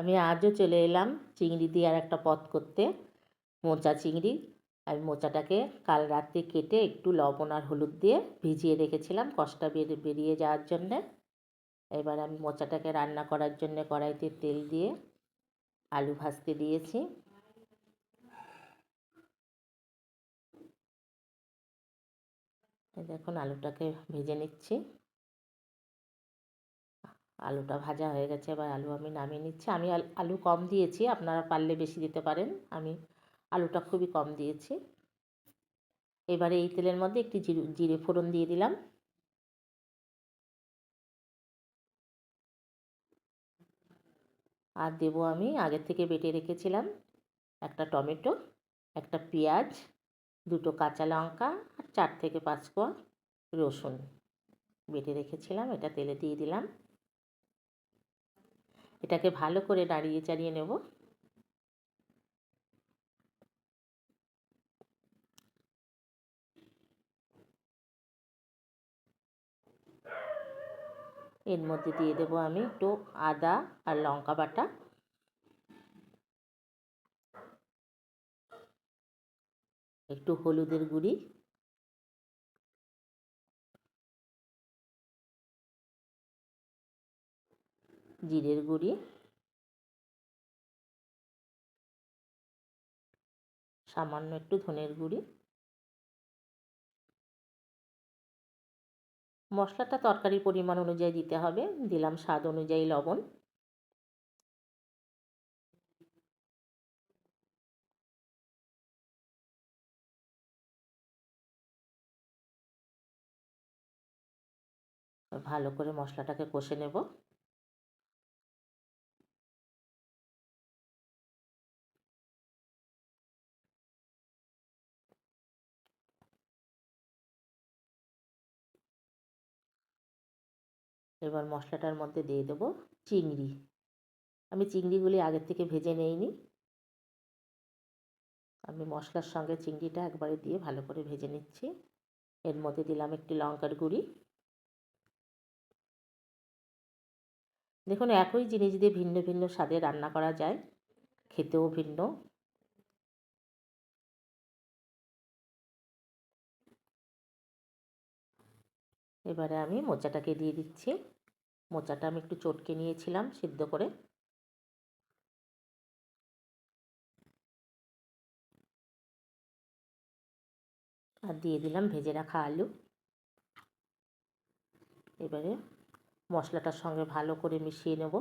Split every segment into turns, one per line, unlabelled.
আমি আজও চলে এলাম চিংড়ি দিয়ে আর একটা পথ করতে, মোচা চিংড়ি। আমি মোচাটাকে কাল রাত্রে কেটে একটু লবণ আর হলুদ দিয়ে ভিজিয়ে রেখেছিলাম কষটা বেরিয়ে যাওয়ার জন্যে। এবার আমি মোচাটাকে রান্না করার জন্য কড়াইতে তেল দিয়ে আলু ভাজতে দিয়েছি। দেখুন, আলুটাকে ভেজে নিচ্ছি। আলুটা ভাজা হয়ে গেছে, এবার আলু আমি নামিয়ে নিচ্ছি। আমি আলু কম দিয়েছি, আপনারা পারলে বেশি দিতে পারেন। আমি আলুটা খুবই কম দিয়েছি। এবারে এই তেলের মধ্যে একটি জিরে জিরে ফোড়ন দিয়ে দিলাম। আর দেবো আমি আগের থেকে বেটে রেখেছিলাম একটা টমেটো, একটা পেঁয়াজ, দুটো কাঁচা লঙ্কা, আর চার থেকে পাঁচ কোয়া রসুন। বেটে রেখেছিলাম, এটা তেলে দিয়ে দিলাম। এটাকে ভালো করে নাড়িয়ে চাড়িয়ে নেব। এর মধ্যে দিয়ে দেবো আমি একটু আদা আর লঙ্কা বাটা। একটু হলুদের গুঁড়ি। জিরের গুঁড়ি। সামান্য একটু ধনের গুঁড়ি। মশলাটা তরকারির পরিমাণ অনুযায়ী দিতে হবে। দিলাম স্বাদ অনুযায়ী লবণ। ভালো করে মশলাটাকে কষে নেব। এবার মশলাটার মধ্যে দিয়ে দেবো চিংড়ি। আমি চিংড়িগুলি আগের থেকে ভেজে নেইনি। আমি মশলার সঙ্গে চিংড়িটা একবারে দিয়ে ভালো করে ভেজে নিচ্ছি। এর মধ্যে দিলাম একটি লঙ্কার গুঁড়ি। দেখুন, একই জিনিস দিয়ে ভিন্ন ভিন্ন স্বাদে রান্না করা যায়। খেতেও ভিন্ন। এবারে আমি মোচাটাকে দিয়ে দিচ্ছি। মোচাটা আমি একটু চটকে নিয়েছিলাম সিদ্ধ করে। আর দিয়ে দিলাম ভেজে রাখা আলু। এবারে মশলাটার সঙ্গে ভালো করে মিশিয়ে নেব।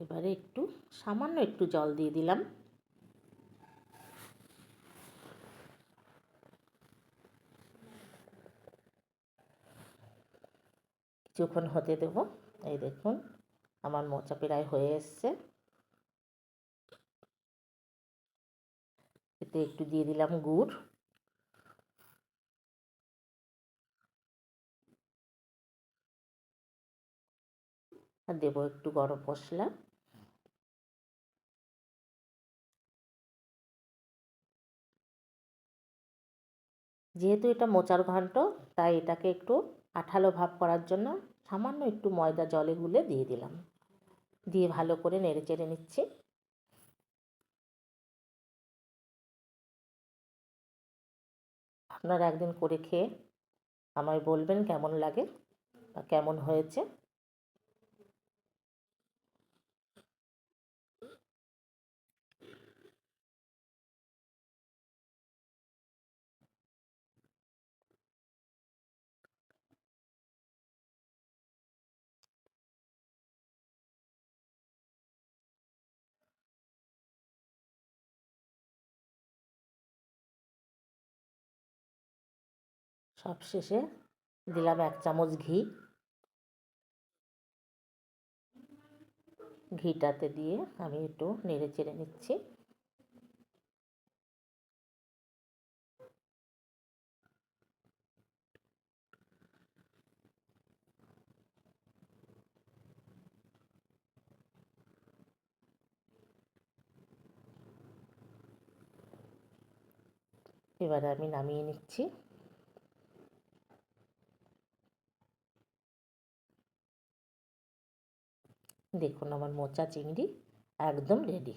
এবারে একটু সামান্য একটু জল দিয়ে দিলাম। কিছুক্ষণ হতে দেব। এই দেখুন, আমার মোচা প্রায় হয়ে এসছে। এতে একটু দিয়ে দিলাম গুড়। আর দেবো একটু গরম মশলা। যেহেতু এটা মোচার ঘন্ট, তাই এটাকে একটু আঠালো ভাব করার জন্য সামান্য একটু ময়দা জলে গুলে দিয়ে দিলাম। দিয়ে ভালো করে নেড়ে চেড়ে নিচ্ছি। আপনারা একদিন করে খেয়ে আমায় বলবেন কেমন লাগে বা কেমন হয়েছে। সব শেষে দিলাম এক চামচ ঘি। ঘিটাতে দিয়ে আমি একটু নেড়ে চেড়ে নিচ্ছি। এবারে আমি নামিয়ে নিচ্ছি। দেখুন আমার মোচা চিংড়ি একদম রেডি